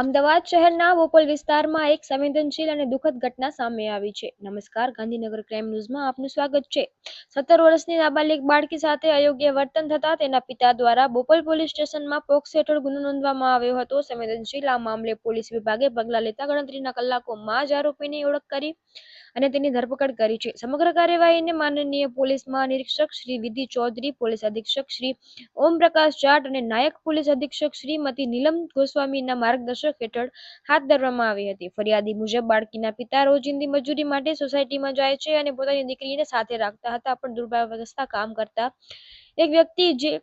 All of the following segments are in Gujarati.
અમદાવાદ શહેરના બોપલ વિસ્તારમાં એક સંવેદનશીલ અને દુઃખદ ઘટના સામે આવી છે. નમસ્કાર, ગાંધીનગર ક્રાઇમ ન્યૂઝમાં આપનું સ્વાગત છે. સત્તર વર્ષની નાબાલિગ બાળકી સાથે અયોગ્ય વર્તન થતા તેના પિતા દ્વારા બોપલ પોલીસ સ્ટેશનમાં પોક્સ હેઠળ ગુનો નોંધવામાં આવ્યો હતો. સંવેદનશીલ આ મામલે પોલીસ વિભાગે પગલાં લેતા ગણતરીના કલાકોમાં જ આરોપીની ઓળખ કરી અને તેની ધરપકડ કરી છે. સમગ્ર કાર્યવાહીને માનનીય પોલીસ મહાનિરીક્ષક શ્રી વિધિ ચૌધરી, પોલીસ અધિક્ષક શ્રી ઓમ પ્રકાશ જાટ અને નાયક પોલીસ અધિક્ષક શ્રીમતી નીલમ ગોસ્વામીના માર્ગદર્શક હેઠળ હાથ ધરવામાં આવી હતી. ફરિયાદી મુજબ, બાળકીના પિતા રોજિંદી મજૂરી માટે સોસાયટીમાં જાય છે અને પોતાની દીકરીને સાથે રાખતા હતા, પણ દુર્વ્યવસ્થા કામ કરતા એક વ્યક્તિ જે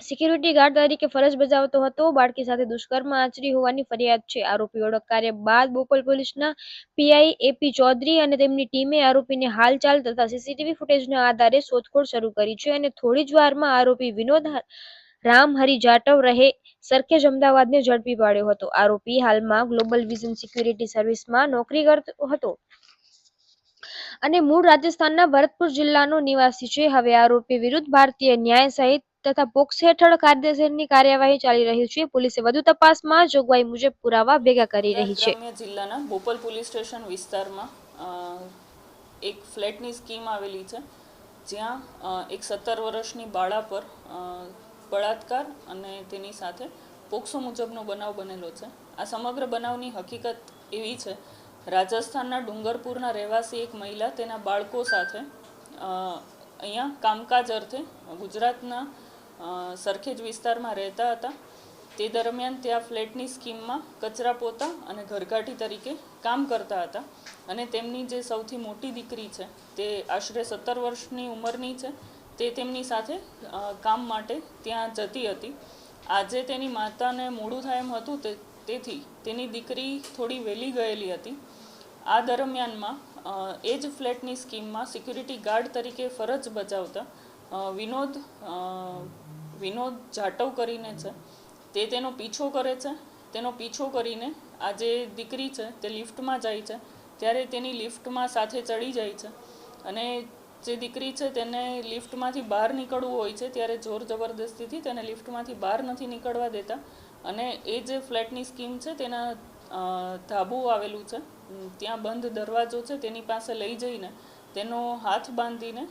સિક્યુરિટી ગાર્ડ તરીકે ફરજ બજાવતો હતો, બાળકી સાથે દુષ્કર્મ આચરી હોવાની ફરિયાદ છે. આરોપી ઓળખ કાર્ય બાદ બોપલ પોલીસના પીઆઈ એપી ચૌધરી અને તેમની ટીમે આરોપીને હાલચાલ તથા સીસીટીવી ફૂટેજના આધારે શોધખોળ શરૂ કરી છે અને થોડી જ વારમાં આરોપી વિનોદ હ- રામહરી જાટવ રહે સરખેજ અમદાવાદને ઝડપી પાડ્યો હતો. આરોપી હાલમાં ગ્લોબલ વિઝન સિક્યુરિટી સર્વિસમાં નોકરી કરતો હતો. અને મૂળ રાજસ્થાનના ભરતપુર જિલ્લાનો નિવાસી છે. હવે આરોપી વિરુદ્ધ ભારતીય ન્યાય સહિત તથા પોક્સ હેઠળ કાયદેસરની કાર્યવાહી ચાલી રહી છે. પોલીસે વધુ તપાસમાં જોગવાઈ મુજબ પુરાવા ભેગા કરી રહી છે. જિલ્લાના બોપલ પોલીસ સ્ટેશન વિસ્તારમાં એક ફ્લેટની સ્કીમ આવેલી છે. જ્યાં એક સત્તર વર્ષની બાળા પર બળાત્કાર અને તેની સાથે પોક્સો મુજબનો બનાવ બનેલો છે. આ સમગ્ર બનાવની હકીકત એવી છે, રાજસ્થાનના ડુંગરપુરના રહેવાસી એક મહિલા તેના બાળકો સાથે અહીંયા કામકાજ અર્થે ગુજરાતના સરખેજ વિસ્તારમાં રહેતા હતા. તે દરમિયાન ત્યાં ફ્લેટની સ્કીમમાં કચરા પોતા અને ઘરકાઠી તરીકે કામ કરતા હતા અને તેમની જે સૌથી મોટી દીકરી છે તે આશરે સત્તર વર્ષની ઉંમરની છે. તે તેમની સાથે કામ માટે ત્યાં જતી હતી. આજે તેની માતાને મોડું થાય એમ હતું તેથી તેની દીકરી થોડી વહેલી ગયેલી હતી. આ દરમિયાનમાં એ જ ફ્લેટની સ્કીમમાં સિક્યુરિટી ગાર્ડ તરીકે ફરજ બજાવતા વિનોદ વિનોદ જાટવ કરીને છે. તે તેનો પીછો કરે છે. તેનો પીછો કરીને આ જે દીકરી છે તે લિફ્ટમાં જાય છે. ત્યારે તેની લિફ્ટમાં સાથે ચડી જાય છે. અને જે દીકરી છે તેને લિફ્ટમાંથી બહાર નીકળવું હોય છે, ત્યારે જોર જબરદસ્તીથી તેને લિફ્ટમાંથી બહાર નથી નીકળવા દેતા. અને એ જે ફ્લેટની સ્કીમ છે, તેના ધાબુ આવેલું છે ત્યાં બંધ દરવાજો છે, તેની પાસે લઈ જઈને તેનો હાથ બાંધીને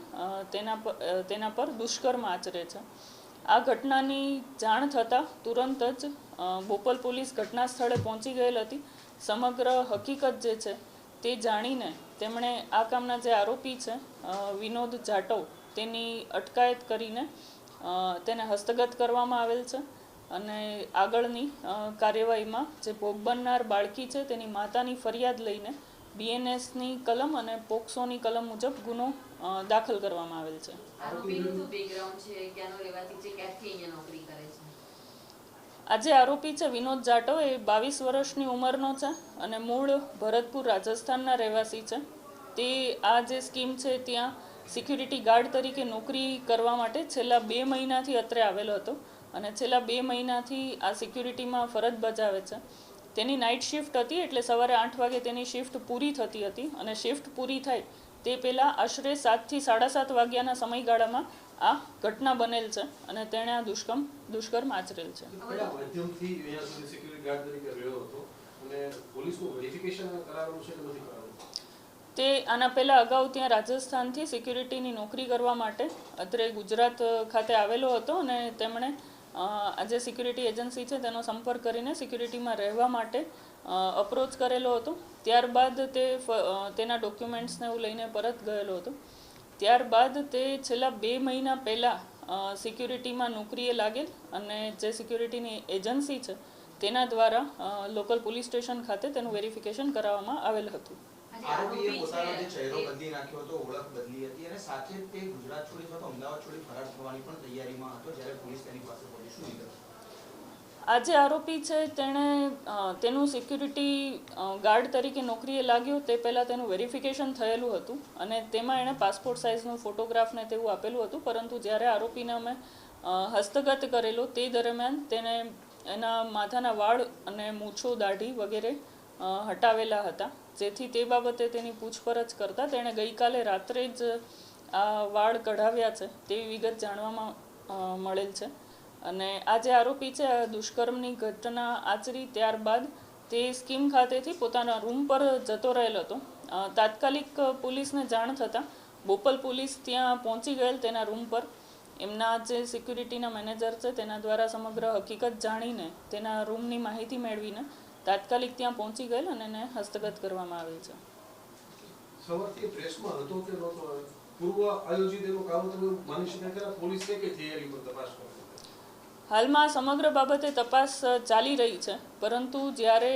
તેના પર તેના પર દુષ્કર્મ આચરે છે. આ ઘટનાની જાણ થતાં તુરંત જ બોપલ પોલીસ ઘટના સ્થળે પહોંચી ગયેલ હતી. સમગ્ર હકીકત જે છે, તે જાણીને તેમણે આ કામના જે આરોપી છે વિનોદ જાટવ, તેની અટકાયત કરીને તેને હસ્તગત કરવામાં આવેલ છે અને આગળની કાર્યવાહીમાં જે ભોગ બનનાર બાળકી છે, તેની માતાની ફરિયાદ લઈને બીએનએસની કલમ અને પોક્સોની કલમ મુજબ ગુનો દાખલ કરવામાં આવેલ છે? આરોપીનું શું બેકગ્રાઉન્ડ છે ક્યાંનો રહેવાસી છે ક્યાંથી અહીંયા નોકરી કરે છે આ જે આરોપી છે વિનોદ જાટવ, એ બાવીસ વર્ષની ઉંમરનો છે અને મૂળ ભરતપુર રાજસ્થાનના રહેવાસી છે. તે આ જે સ્કીમ છે ત્યાં સિક્યુરિટી ગાર્ડ તરીકે નોકરી કરવા માટે છેલ્લા બે મહિનાથી અત્રે આવેલો હતો અને છેલ્લા બે મહિનાથી આ સિક્યુરિટીમાં ફરજ બજાવે છે. તેની નાઇટ શિફ્ટ હતી એટલે સવારે આઠ વાગે તેની શિફ્ટ પૂરી થતી હતી અને શિફ્ટ પૂરી થાય તે પહેલાં આશરે સાતથી સાડા સાત વાગ્યાના સમયગાળામાં આ ઘટના બનેલ છે અને તેણે આ દુષ્કર્મ દુષ્કર્મ આચરેલ છે. તે આના પહેલાં અગાઉ ત્યાં રાજસ્થાનથી સિક્યુરિટીની નોકરી કરવા માટે અત્રે ગુજરાત ખાતે આવેલો હતો અને તેમણે આજે આ જે સિક્યુરિટી એજન્સી છે તેનો સંપર્ક કરીને સિક્યુરિટીમાં રહેવા માટે અપ્રોચ કરેલો હતો. ત્યારબાદ તે તેના ડોક્યુમેન્ટ્સને એવું લઈને પરત ગયેલો હતો. ત્યારબાદ તે છેલ્લા બે મહિના પહેલાં સિક્યુરિટીમાં નોકરીએ લાગેલ અને જે સિક્યુરિટીની એજન્સી છે તેના દ્વારા લોકલ પોલીસ સ્ટેશન ખાતે તેનું વેરિફિકેશન કરાવવામાં આવેલ હતું. આરોપીએ પોતાનો જે ચહેરો બદલી નાખ્યો હતો ઓળખ બદલી હતી અને સાથે તે ગુજરાત છોડી અથવા અમદાવાદ છોડી ફરાર થવાની પણ તૈયારીમાં હતો જ્યારે પોલીસ તેની પાસે પહોંચી શું આ જે આરોપી છે, તેણે તેનું સિક્યુરિટી ગાર્ડ તરીકે નોકરીએ લાગ્યો, તે પહેલાં તેનું વેરિફિકેશન થયેલું હતું અને તેમાં એણે પાસપોર્ટ સાઇઝનો ફોટોગ્રાફ ને તેવું આપેલું હતું, પરંતુ જ્યારે આરોપીને અમે હસ્તગત કરેલો તે દરમિયાન તેણે એના માથાના વાળ અને મૂછો દાઢી વગેરે હટાવેલા હતા. જેથી તે બાબતે તેની પૂછપરછ કરતાં તેણે ગઈકાલે રાત્રે જ આ વાળ કઢાવ્યા છે, તેવી વિગત જાણવામાં મળેલ છે. અને આ જે આરોપી છે દુષ્કર્મની ઘટના આચરી ત્યારબાદ તે સ્કીમ ખાતેથી પોતાના રૂમ પર જતો રહેલ હતો. તાત્કાલિક પોલીસને જાણ થતાં બોપલ પોલીસ ત્યાં પહોંચી ગયેલ તેના રૂમ પર. એમના જે સિક્યુરિટીના મેનેજર છે તેના દ્વારા સમગ્ર હકીકત જાણીને તેના રૂમની માહિતી મેળવીને તાત્કાલિક ત્યાં પહોંચી ગયેલ અને એને હસ્તગત કરવામાં આવેલ છે. પ્રેસમાં હતો કે પૂર્વ આયોજિત એનું કામ તમે માની શકાય પોલીસ કે તૈયારી પર તપાસ કરે. હાલમાં સમગ્ર બાબતે તપાસ ચાલી રહી છે. પરંતુ જ્યારે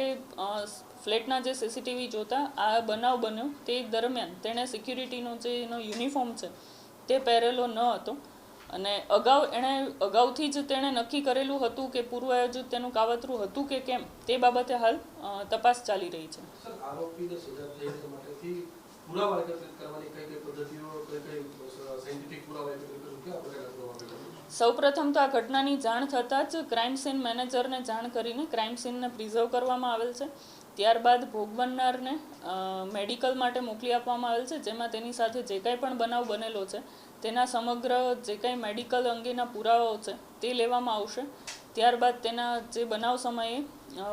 ફ્લેટના જે સીસીટીવી જોતા, આ બનાવ બન્યો તે દરમિયાન તેણે સિક્યુરિટીનો જે એનો યુનિફોર્મ છે તે પહેરેલો ન હતો. અને અગાઉ એણે, અગાઉથી જ તેણે નક્કી કરેલું હતું કે પૂર્વ આયોજિત તેનું કાવતરું હતું કે કેમ, તે બાબતે હાલ તપાસ ચાલી રહી છે. પુરાવા એકત્રિત કરવાની કઈ કઈ પદ્ધતિઓ કઈ કઈ સાયન્ટિફિક પુરાવા એકત્રિત કરવું, ક્યાં આપણે? સૌપ્રથમ તો આ ઘટનાની જાણ થતાં જ ક્રાઇમ સીન મેનેજરને જાણ કરીને ક્રાઇમ સીનને પ્રિઝર્વ કરવામાં આવેલ છે. ત્યારબાદ ભોગ બનનારને મેડિકલ માટે મોકલી આપવામાં આવેલ છે, જેમાં તેની સાથે જે કાંઈ પણ બનાવ બનેલો છે, તેના સમગ્ર જે કાંઈ મેડિકલ અંગેના પુરાવાઓ છે, તે લેવામાં આવશે. ત્યારબાદ તેના જે બનાવ સમયે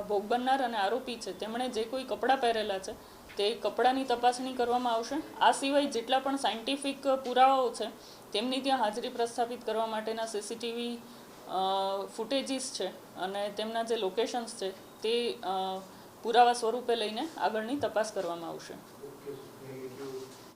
ભોગ બનનાર અને આરોપી છે, તેમણે જે કોઈ કપડાં પહેરેલા છે, તે કપડાંની તપાસણી કરવામાં આવશે. આ સિવાય જેટલા પણ સાયન્ટિફિક પુરાવાઓ છે તેમની ત્યાં હાજરી પ્રસ્થાપિત કરવા માટેના સીસીટીવી ફૂટેજીસ છે અને તેમના જે લોકેશન્સ છે તે પુરાવા સ્વરૂપે લઈને આગળની તપાસ કરવામાં આવશે.